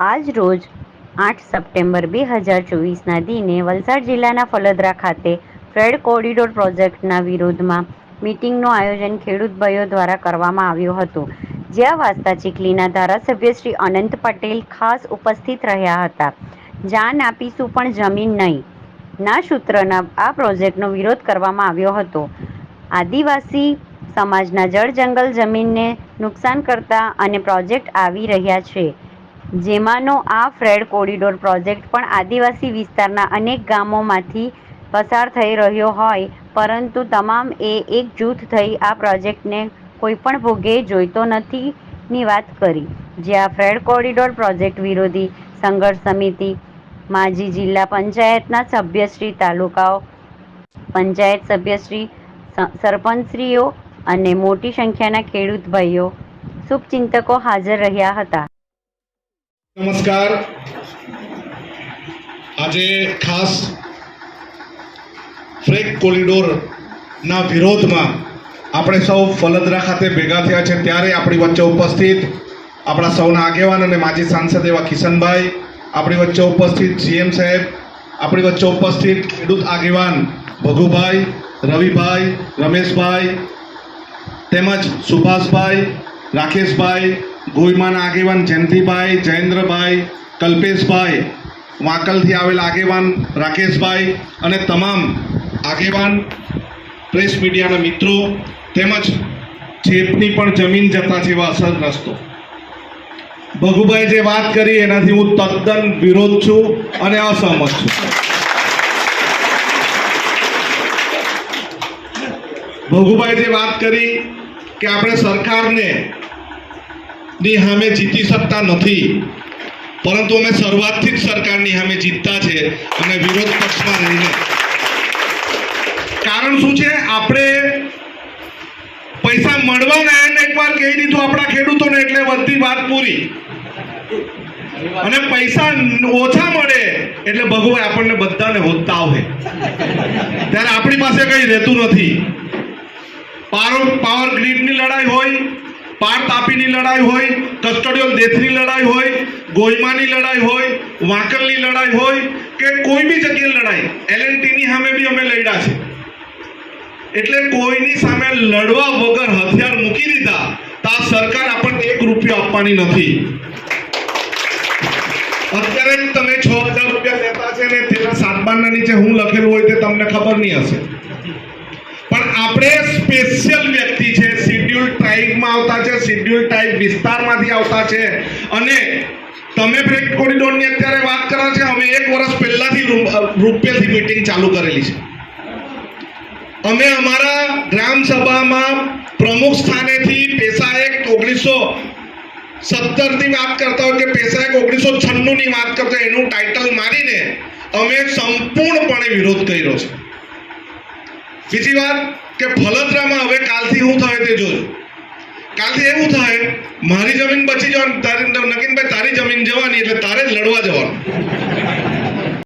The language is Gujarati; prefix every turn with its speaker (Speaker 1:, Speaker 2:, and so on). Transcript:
Speaker 1: આજ રોજ આઠ સપ્ટેમ્બર બે હજાર ચોવીસના દિને વલસાડ જિલ્લાના ફલદરા ખાતે ફ્રેડ કોરિડોર પ્રોજેક્ટના વિરોધમાં મીટિંગનું આયોજન ખેડૂત ભાઈઓ દ્વારા કરવામાં આવ્યું હતું. જ્યાં વાસ્તા ચીખલીના ધારાસભ્ય શ્રી અનંત પટેલ ખાસ ઉપસ્થિત રહ્યા હતા. જાન આપીશું પણ જમીન નહીં. ના સૂત્રના આ પ્રોજેક્ટનો વિરોધ કરવામાં આવ્યો હતો. આદિવાસી સમાજના જળ જંગલ જમીનને નુકસાન કરતા અને પ્રોજેક્ટ આવી રહ્યા છે. જેમાંનો આ ફ્રેડ કોરિડોર પ્રોજેક્ટ પણ આદિવાસી વિસ્તારના અનેક ગામોમાંથી પસાર થઈ રહ્યો હોય, પરંતુ તમામ એ એક જૂથ થઈ આ પ્રોજેક્ટને કોઈપણ ભોગે જોઈતો નથી ની વાત કરી. જ્યાં ફ્રેડ કોરિડોર પ્રોજેક્ટ વિરોધી સંઘર્ષ સમિતિ, માજી જિલ્લા પંચાયતના સભ્યશ્રી, તાલુકાઓ પંચાયત સભ્યશ્રી સરપંચશ્રીઓ અને મોટી સંખ્યાના ખેડૂત ભાઈઓ, શુભચિંતકો હાજર રહ્યા હતા.
Speaker 2: નમસ્કાર. આજે ખાસ ફ્રેક કોરિડોરના વિરોધમાં આપણે સૌ ફલદરા ખાતે ભેગા થયા છે. ત્યારે આપણી વચ્ચે ઉપસ્થિત આપણા સૌના આગેવાન અને માજી સાંસદ એવા કિશનભાઈ, આપણી વચ્ચે ઉપસ્થિત સીએમ સાહેબ, આપણી વચ્ચે ઉપસ્થિત ખેડૂત આગેવાન ભગુભાઈ, રવિભાઈ, રમેશભાઈ, તેમજ સુભાષભાઈ, રાકેશભાઈ ગોઈમાના આગેવાન જયંતિભાઈ, જયેન્દ્રભાઈ, કલ્પેશભાઈ, વાંકલથી આવેલા આગેવાન રાકેશભાઈ અને તમામ આગેવાન પ્રેસ મીડિયાના મિત્રો તેમજ ચેપની પણ જમીન જતા જેવા અસરગ્રસ્તો. ભગુભાઈ જે વાત કરી એનાથી હું તદ્દન વિરોધ છું અને અસહમત છું. ભગુભાઈ જે વાત કરી કે આપણે સરકારને ની સામે જીતી શકતા નથી. પરંતુ અમે શરૂઆતથી જ સરકારની સામે જીતતા છે અને વિરોધ પક્ષમાં રહીને. કારણ શું છે? આપણે પૈસા મળવાના એને એકવાર કહી દીધું, આપણા ખેડૂતોને એટલે બધી વાત પૂરી. અને પૈસા ઓછા મળે એટલે ભગવાન આપણને બધાને હોતા આવે ત્યારે આપણી પાસે કઈ રહેતું નથી. પાવર પાવર ગ્રીડની લડાઈ હોય પાર તાપીની લડાઈ હોય કસ્ટોડિયલ ડેથની લડાઈ હોય, ગોયમાની લડાઈ હોય, વાંકલની લડાઈ હોય કે કોઈ બી જગ્યાએ લડાઈ એલએનટીની સામે બી અમે લડ્યા છે. એટલે કોઈની સામે લડવા વગર હથિયાર મૂકી દીધા, તો સરકાર આપણને એક રૂપિયો આપવાની નથી. અત્યારે તમે છ હજાર રૂપિયા લેતા છે ને તેના સાતબારના નીચે હું લખેલું હોય તે તમને ખબર નહીં હશે. પણ આપણે સ્પેશિયલ વ્યક્તિ શિડ્યુલ ટાઈપ વિસ્તારમાંથી આવતા છે. અને તમે બ્રેક કોરિડોરની અત્યારે વાત કરો છો, અમે એક વર્ષ પહેલાથી રૂપિયાથી મીટિંગ ચાલુ કરેલી છે. અમે અમારા ગ્રામ સભામાં પ્રમુખ સ્થાનેથી પેશા એક ઓગણીસો સત્તરની વાત કરતા હોય કે પેશા એક ઓગણીસો છન્નું ની વાત કરતા હોય, એનું ટાઇટલ મારીને અમે સંપૂર્ણપણે વિરોધ કર્યો છે. બીજી વાત કે ફલદરામાં હવે કાલથી હું થાય તે જોજો. કાલથી એવું થાય, મારી જમીન બચી જવાની, તારી નગીનભાઈ તારી જમીન જવાની, એટલે તારે જ લડવા જવાનું.